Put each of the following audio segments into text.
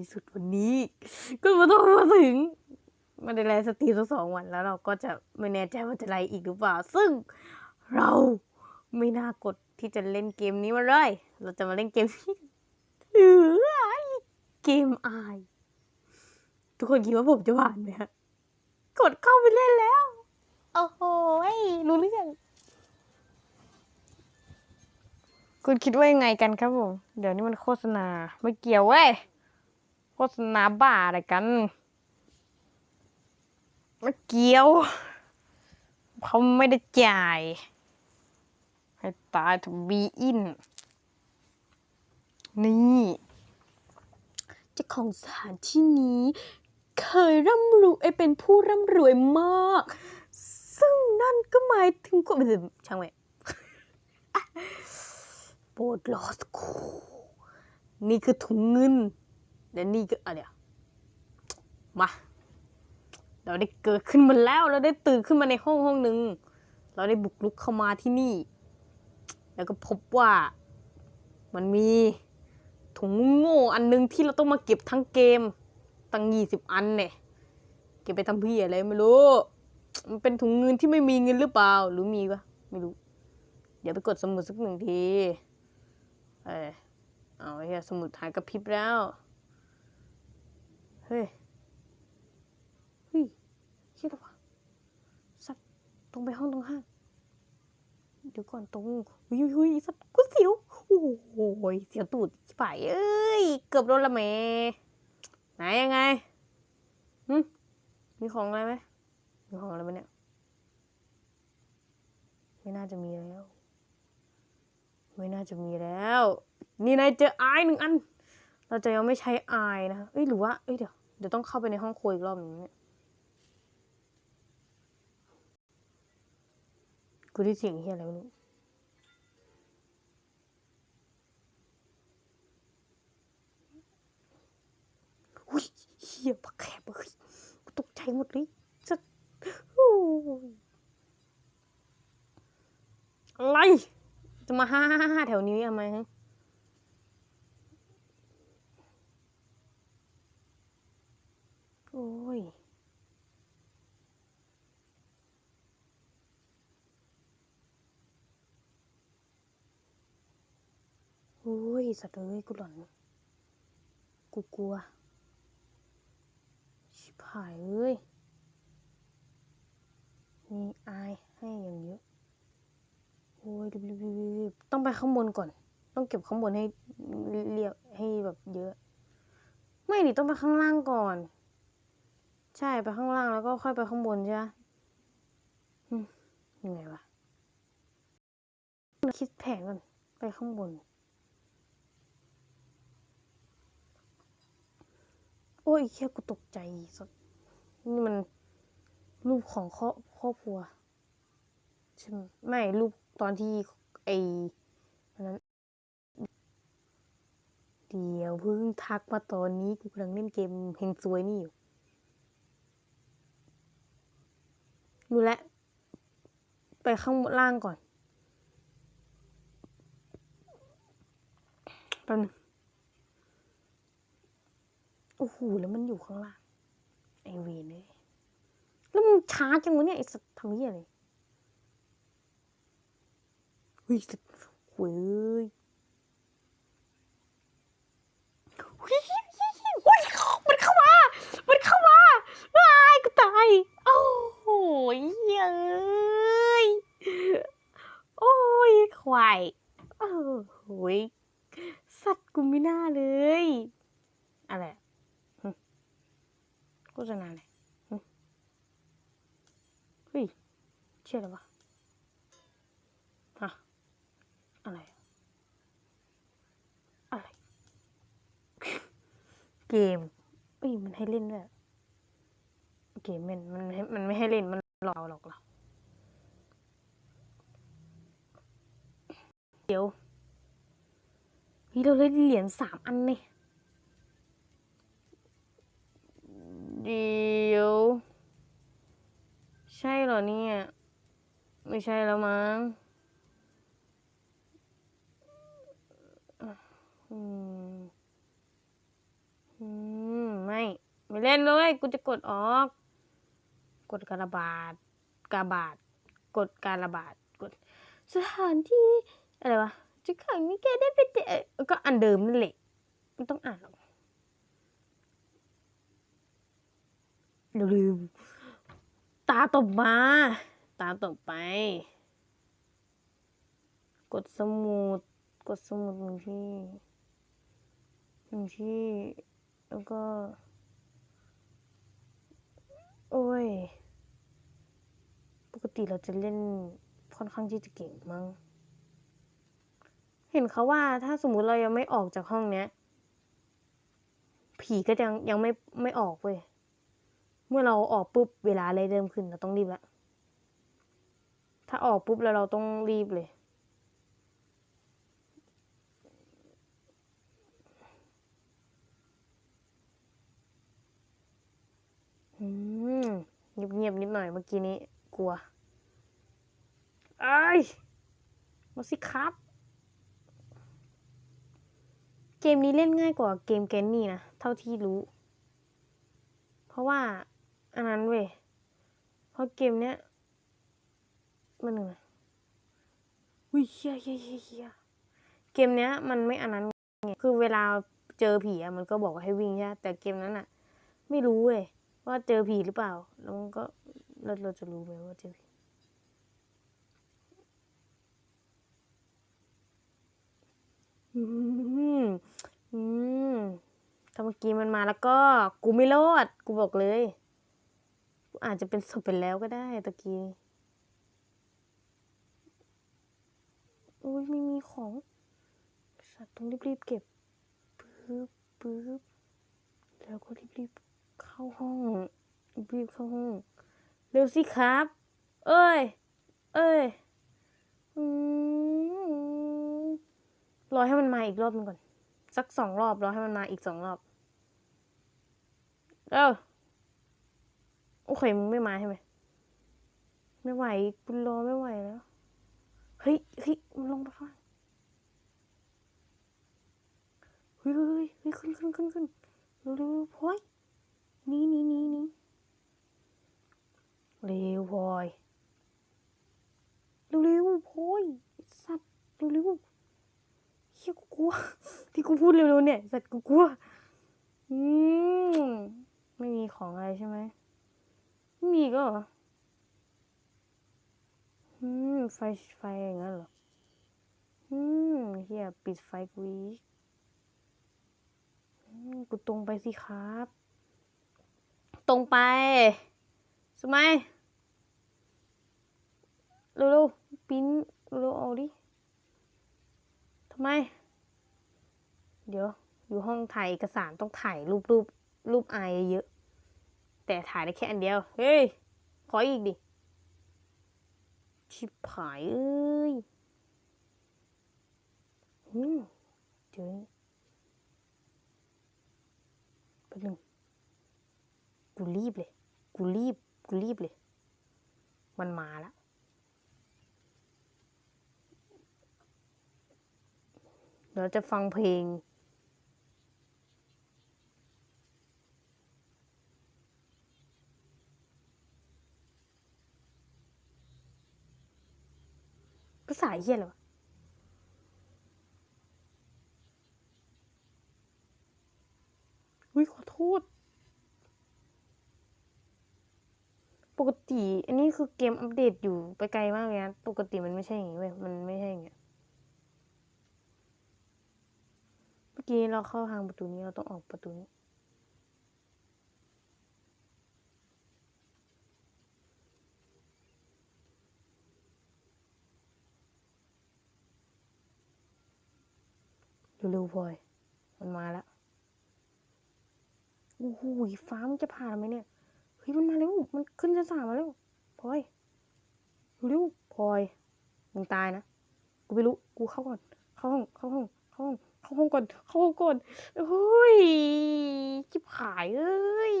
ที่สุดวันนี้ ก็มาต้องมาถึงมาได้ไลฟ์สตรีมสักสองวันแล้วเราก็จะไม่แน่ใจว่าจะไลฟ์อีกหรือเปล่า ซึ่งเราไม่น่ากดที่จะเล่นเกมนี้มาเลย เราจะมาเล่นเกมนี้เออเกมอาย ทุกคนคิดว่าผมจะผ่านไหมฮะกดเข้าไปเล่นแล้ว โอ้โหยรู้เรื่องคุณคิดว่ายังไงกันครับผม เดี๋ยวนี้มันโฆษณา ไม่เกี่ยวเว้ย โฆษณาบ้าอะไรกันม่เกี่ยว เขาไม่ได้จ่าย ให้ตายถูกบีอิน นี่เจ้าของสถานที่นี้ เคยร่ำรวยเอ้ยเป็นผู้ร่ำรวยมาก ซึ่งนั่นก็หมายถึงคนช่างแม่โปรดรอสกครู่นี่คือถุงเงิน และนี่ก็อะเดี๋ยวมา เราได้เกิดขึ้นมาแล้ว เราได้ตื่นขึ้นมาในห้องห้องหนึ่ง เราได้บุกรุกเข้ามาที่นี่ แล้วก็พบว่ามันมีถุงโง่อันหนึงที่เราต้องมาเก็บทั้งเกม ตั้งยี่สิบอันเนี่ย เก็บไปทำพี่อะไรไม่รู้ มันเป็นถุงเงินที่ไม่มีเงินหรือเปล่า หรือมีปะไม่รู้ เดี๋ยวไปกดสมุดสักหนึ่งที เออเอาไอ้เหี้ยสมุดหายกระพริบแล้ว เฮ้ยเฮ้ยเชี่ยอะไรวะสัตว์ตรงไปห้องตรงห้างเดี๋ยวก่อนตรงหุยหุยหุยสัตว์กูเสียวโอ้โหเสียวตูดชิบหายเอ้ยเกือบโดนละแหมไหนยังไงหึมีของอะไรไหมมีของอะไรไหมเนี่ยไม่น่าจะมีแล้ว ไม่น่าจะมีแล้ว นี่นายเจอไอหนึ่งอัน เราจะยังไม่ใช้ไอายนะเอ้ยหรือว่าเอ้ยเดี๋ยว เดี๋ยวต้องเข้าไปในห้องครัวอีกรอบหนึ่งเนี่ยกูได้เสียงเฮียอะไรไม่รู้อุ้ยเฮียปักแคบเฮ้ยกูตกใจหมดเลยจะอะไร จะมาห้าห้าห้าแถวนี้ทำไมฮะโอ้ย โอ้ย สัตว์เอ้ยกูหลอน กูกลัว ชิบหายเอ้ย มีอายให้อย่างเยอะ โอ้ยรีบรีบรีบรีบต้องไปข้างบนก่อน ต้องเก็บข้างบนให้เรียบให้แบบเยอะ ไม่ดิต้องไปข้างล่างก่อน ใช่ไปข้างล่างแล้วก็ค่อยไปข้างบนใช่ไหมยังไงวะคิดแผนก่อนไปข้างบน อ้ยแค่กูตกใจสัสนี่มันรูปของครอบครอบครัวใช่ไหมไม่รูปตอนที่ไอนั้น เดี๋ยวเพิ่งทักมาตอนนี้กูกำลังเล่นเกมเฮงซวยนี่อยู่รู้แลไปข้างล่างก่อนแป๊บนึง โอ้โหแล้วมันอยู่ข้างล่างไอเวนเลยแล้วมึงช้าจังวะเนี่ยไอสัตว์ทำเหี้ยอะไรเฮ้ยสัตว์เว้ยเฮ้ยเฮ้ยเฮ้ยเฮ้ยเฮ้ยมันเข้ามา มันเข้ามาว้ายกูตาย โอ้โหเย้ยโอ้ยควายโอ้โหยสัตว์กูไม่น่าเลย อะไร ษณาไหนหึเฮ้ยเชื่อแล้ววะฮะอะไรอะไร เกมเอ้ยมันให้เล่นด้วยเกมมันมันมันไม่ให้เล่นมันหลอกเรอกเราเดี๋ยวเฮ้ยเราได้เหรียญสามอันเนี่ย เดี๋ยว ใช่เหรอเนี่ย ไม่ใช่แล้วมั้งอืมอืมไม่ ไม่เล่นเลยกูจะกดออก กดการระบาดกาบาดกดการระบาดกดสถานที่อะไรวะจะขังนี่แกได้ไปเจอก็อันเดิมนั่นแหละไม่ต้องอ่านหรอก ลืม ตาต่อมา ตาต่อไป กดสมุด กดสมุดหนึ่งที่หนึ่งที่ แล้วก็ โอ้ย ปกติเราจะเล่นค่อนข้างที่จะเก่งมั้ง เห็นเขาว่าถ้าสมมุติเรายังไม่ออกจากห้องเนี้ย ผีก็ยังยังไม่ไม่ออกเว้ย เมื่อเราออกปุ๊บเวลาเลยเริ่มขึ้นเราต้องรีบละถ้าออกปุ๊บแล้วเราต้องรีบเลย อืมเงียบๆนิดหน่อยเมื่อกี้นี้ กลัวไอ้ยมาสิครับ เกมนี้เล่นง่ายกว่าเกมแกนนี่นะ เท่าที่รู้ เพราะว่า อันนั้นเว้ยเพราะเกมเนี้ยมันหนึ่งอุ้ยเฮียเฮียเฮียเกมเนี้ยมันไม่อันนั้นไงคือเวลาเจอผีอะมันก็บอกว่าให้วิ่งใช่ไหมแต่เกมนั้นอะไม่รู้เว้ยว่าเจอผีหรือเปล่า แล้วมันก็เราเราจะรู้ไหมว่าเจอผีอืมอืมถ้าเมื่อกี้มันมาแล้วก็ กูไม่รอดกูบอกเลย อาจจะเป็นศพไปแล้วก็ได้ตะกี้โอ้ยไม่มีของสัตว์ต้องรีบๆเก็บปึ๊บปึ๊บแล้วก็รีบๆเข้าห้องรีบๆเข้าห้องเร็วสิครับ เอ้ย เอ้ยอืมรอให้มันมาอีกรอบนึงก่อน สักสองรอบรอให้มันมาอีกสองรอบเออ โอเคมึงไม่มาใช่ไหมไม่ไหวกูรอไม่ไหวแล้วเฮ้ยเฮ้ยมันลงไปข้างเฮ้ยเฮ้ยเฮ้ยขึ้นขึ้นขึ้นขึ้นเร็วเร็วพลอยนี่นี่นี่นี่เร็วพลอยเร็วเร็วพลอยสัตว์เร็วเร็วเฮียกูกลัวที่กูพูดเร็วๆเนี่ยสัตว์กูกลัวอืมไม่มีของอะไรใช่ไหม มีก็อืม ไฟ ไฟอย่างนั้นเหรอ อืมเฮียปิดไฟกูอีกกูตรงไปสิครับ ตรงไปสมัยเร็วๆปิ้นเร็วๆเอาดิทำไม เดี๋ยว อยู่ห้องถ่ายเอกสารต้องถ่ายรูปรูปรูปไอเยอะ แต่ถ่ายได้แค่อันเดียว เฮ้ย ขออีกดิ ชิบหายเอ้ยอืมเจอนี่แป๊บนึงกูรีบเลย กูรีบ กูรีบเลย มันมาแล้วเดี๋ยวจะฟังเพลง ภาษาเฮียเหรอวะอุ้ยขอโทษ ปกติ อันนี้คือเกมอัปเดตอยู่ไปไกลมากเลยนะปกติมันไม่ใช่อย่างนี้เว้ยมันไม่ใช่อย่างเงี้ยเมื่อกี้เราเข้าทางประตูนี้เราต้องออกประตูนี้ เร็วๆพลอย มันมาแล้วโอ้โหฟ้ามันจะผ่านไหมเนี่ย เฮ้ย มันมาเร็วมันขึ้นชั้นสามมาแล้วพลอยเร็วพลอย มึงตายนะ กูไม่รู้ กูเข้าก่อน เข้าห้อง เข้าห้อง เข้าห้อง เข้าห้องก่อน เข้าห้องก่อนเฮ้ยจิบขายเอ้ย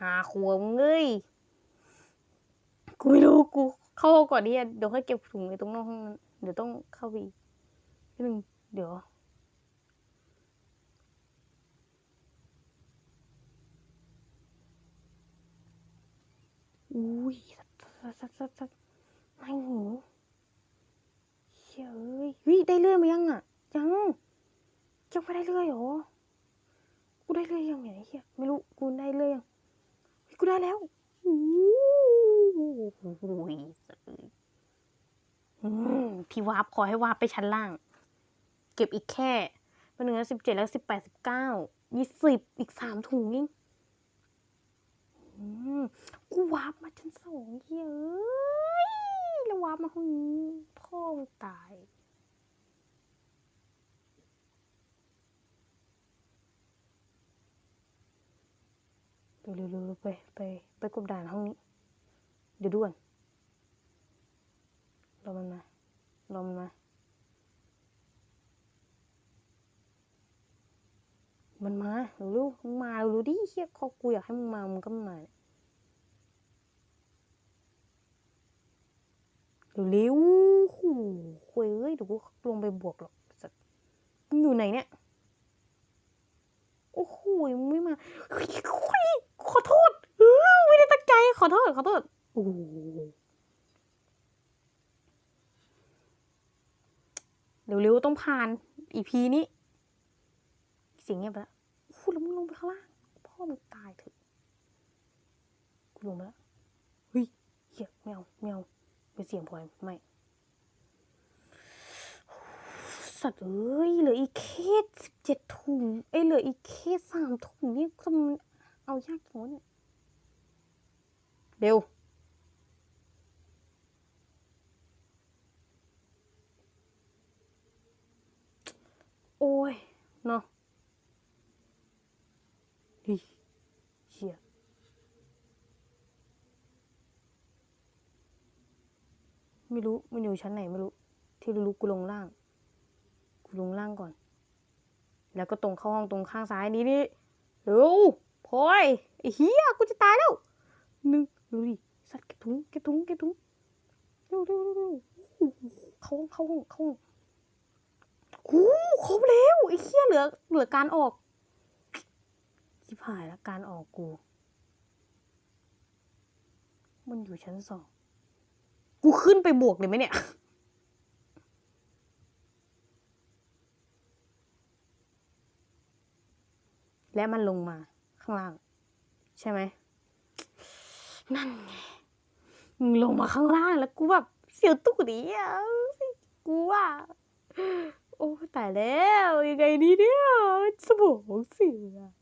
หาขวมเอ้ย กูไม่รู้ กูเข้าห้องก่อนดิเดี๋ยวค่อยเก็บถุงไว้ตรงนอกห้องนั้น เดี๋ยวต้องเข้าไปอีกนิดนึง เดี๋ยว อุ้ยสัดสัดสัดสัดไม่หูเฉยเฮ้ยได้เรื่อยมายังอะ ยังเจ้าไปได้เรื่อยเหรอ กูได้เรื่อยยังไงเฮียไม่รู้กูได้เรื่อยยังกูได้แล้วโอ้โหพี่วาร์ปขอให้วาร์ปไปชั้นล่าง เก็บอีกแค่เป็นหนึ่งสิบเจ็ดแล้วสิบแปดสิบเก้ายี่สิบอีกสามถุงเองอืมกูวาร์ปมาชั้นสองเฮ้ยอ้ยแล้ววาร์ปมาห้องนี้พ่อมตายเร็วเร็วเร็วเร็วไปไปไปกบด่านห้องนี้ เดี๋ยวด่วนรอมันมารอมันมา มันมาเร็วมึงมาเร็วดิเฮียคอกูอยากให้มึงมามึงก็มาเรียเร็วเร็วโอ้โหคุยเอ้ยเดี๋ยวกูลงไปบวกหรอกสัตว์มึงอยู่ไหนเนี่ย โอ้โหมึงไม่มา ขอโทษเออไม่ได้ตั้งใจ ขอโทษ ขอโทษ โอ้เร็วๆต้องผ่านอีพีนี้ สียงเงียบไปแล้วโอ้โหแล้วมึงลงไปข้างล่าง พ่อมึงตายเถอะกูลงไปแล้วเฮ้ยเหี้ยไม่เอาไม่เอาเป็นเสียงพลอยไม่สัตว์เอ้ยเหลืออีกแค่สิบเจ็ดถุงเอ้ยเหลืออีกแค่สามถุงนี่ทำไมเอายากจังวะเนี่ยเร็วโอ้ยเนาะ ดิเชี่ยไม่รู้มันอยู่ชั้นไหนไม่รู้ ที่รู้ๆกูลงล่าง กูลงล่างก่อน แล้วก็ตรงเข้าห้องตรงข้างซ้ายนี้นี่เร็วพลอยไอ้เฮียกูจะตายแล้วหนึ่งดูดิสัตว์เก็บถุงเก็บถุงเก็บถุงเร็วเร็วเร็วเข้าห้องเข้าห้องเข้าห้องโอ้โหครบแล้วไอ้เฮียเหลือเหลือการออก บหายแล้วการออกกู มันอยู่ชั้นสอง กูขึ้นไปบวกเลยไหมเนี่ย และมันลงมาข้างล่าง ใช่ไหม นั่นไง มึงลงมาข้างล่างแล้วกูแบบเสียวตุ๊กดิอะกูว่าโอ้ตายแล้ว ยังไงดีเนี่ยสมองเสีย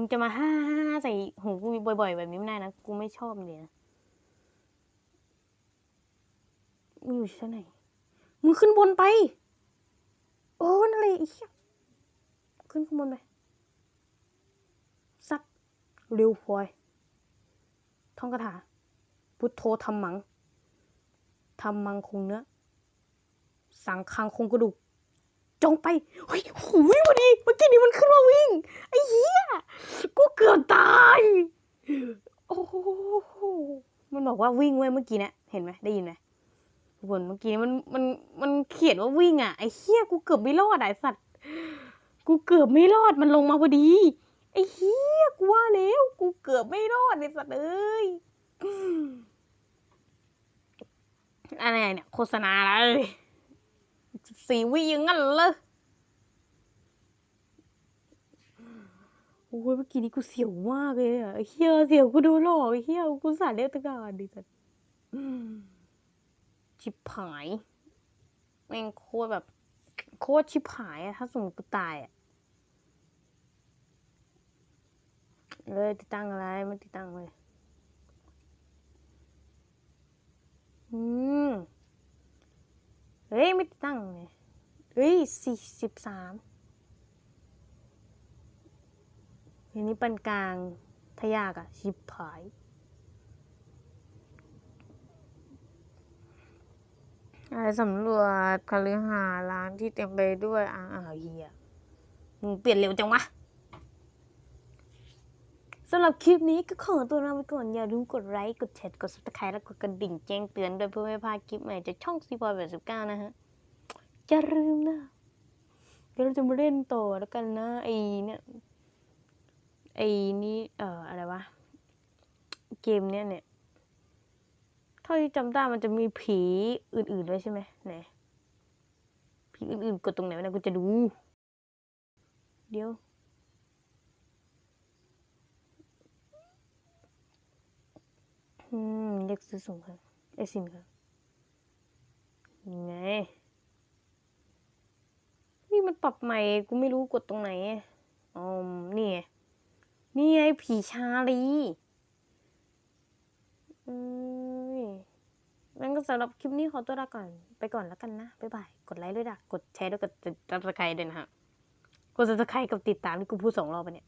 มึงจะมาฮ่าใส่หูกูบ่อย ๆ แบบนี้ไม่ได้นะ กูไม่ชอบเลยนะมึงอยู่ชั้นไหน มึงขึ้นบนไป โอ้นั่นเลยไอ้เหี้ยขึ้นข้างบนไปซัดเร็วพลอย ท่องคาถา พุทโธธรรมังธรรมังคงเนื้อ สังคังคงกระดูก จงไปเฮ้ยโหูยวันนี้เมื่อกี้นี้มันขึ้นมาวิ่ง ไอ้เหี้ย กูเกือบตาย โอ้โห มันบอกว่าวิ่งเว้ยเมื่อกี้เนี่ย เห็นไหมได้ยินไหมทุกคนเมื่อกี้มันมันมันเขียนว่าวิ่งอะ ไอ้เหี้ย กูเกือบไม่รอดไอ้สัตว์ กูเกือบไม่รอด มันลงมาพอดี ไอ้เหี้ย กูว่าแล้ว กูเกือบไม่รอดไอ้สัตว์เอ้ยอะไรเนี่ย โฆษณาอะไร สีวิยังงั้นเลยโอ้ยเมื่อกี้นี้กูเสียวมากเลยอะเฮียเสียวกูโดนหลอกไอ้เฮียกูสาดเลือดตะการดิสัตว์ชิบหายแม่งโคตรแบบโคตรชิบหายอะถ้าสมมติกูตายอะเลยติดตั้งอะไรไม่ติดตั้งเลย อืม เฮ้ย ไม่ติดตั้งเลยเฮ้ยสี่สิบสามอันนี้ปานกลางทะยากอะชิบหายอะไรสำรวจคฤหาสน์ร้านที่เต็มไปด้วยอ่าอาวเฮียมึงเปลี่ยนเร็วจังวะ สำหรับคลิปนี้ก็ขอตัวลาไปก่อน อย่าลืมกดไลค์ กดแชร์ กด subscribe และกดกระดิ่งแจ้งเตือนด้วยเพื่อไม่พลาดคลิปใหม่จากช่องซีบอยแบบสิบเก้านะฮะอย่าลืมนะ เดี๋ยวเราจะมาเล่นต่อแล้วกันนะ ไอ้เนี่ยไอ้นี่เอ่ออะไรวะ เกมเนี้ยเนี่ยเท่าที่จำได้มันจะมีผีอื่นๆด้วยใช่ไหมไหนผีอื่นๆ กดตรงไหนวะกูจะดู เดี๋ยว อืม เรียกส่งครับไอซิมครับยังไงนี่มันปรับใหม่กูไม่รู้กดตรงไหนอ๋อนี่ไงนี่ไงผีชาลีอืมงั้นก็สำหรับคลิปนี้ขอตัวลาก่อน ไปก่อนแล้วกันนะ บ๊ายบาย กดไลค์ด้วยนะกดแชร์ด้วยกดติดตามสไครด้วยนะฮะ กด subscribe กับติดตามที่กูพูดสองรอบไปเนี่ย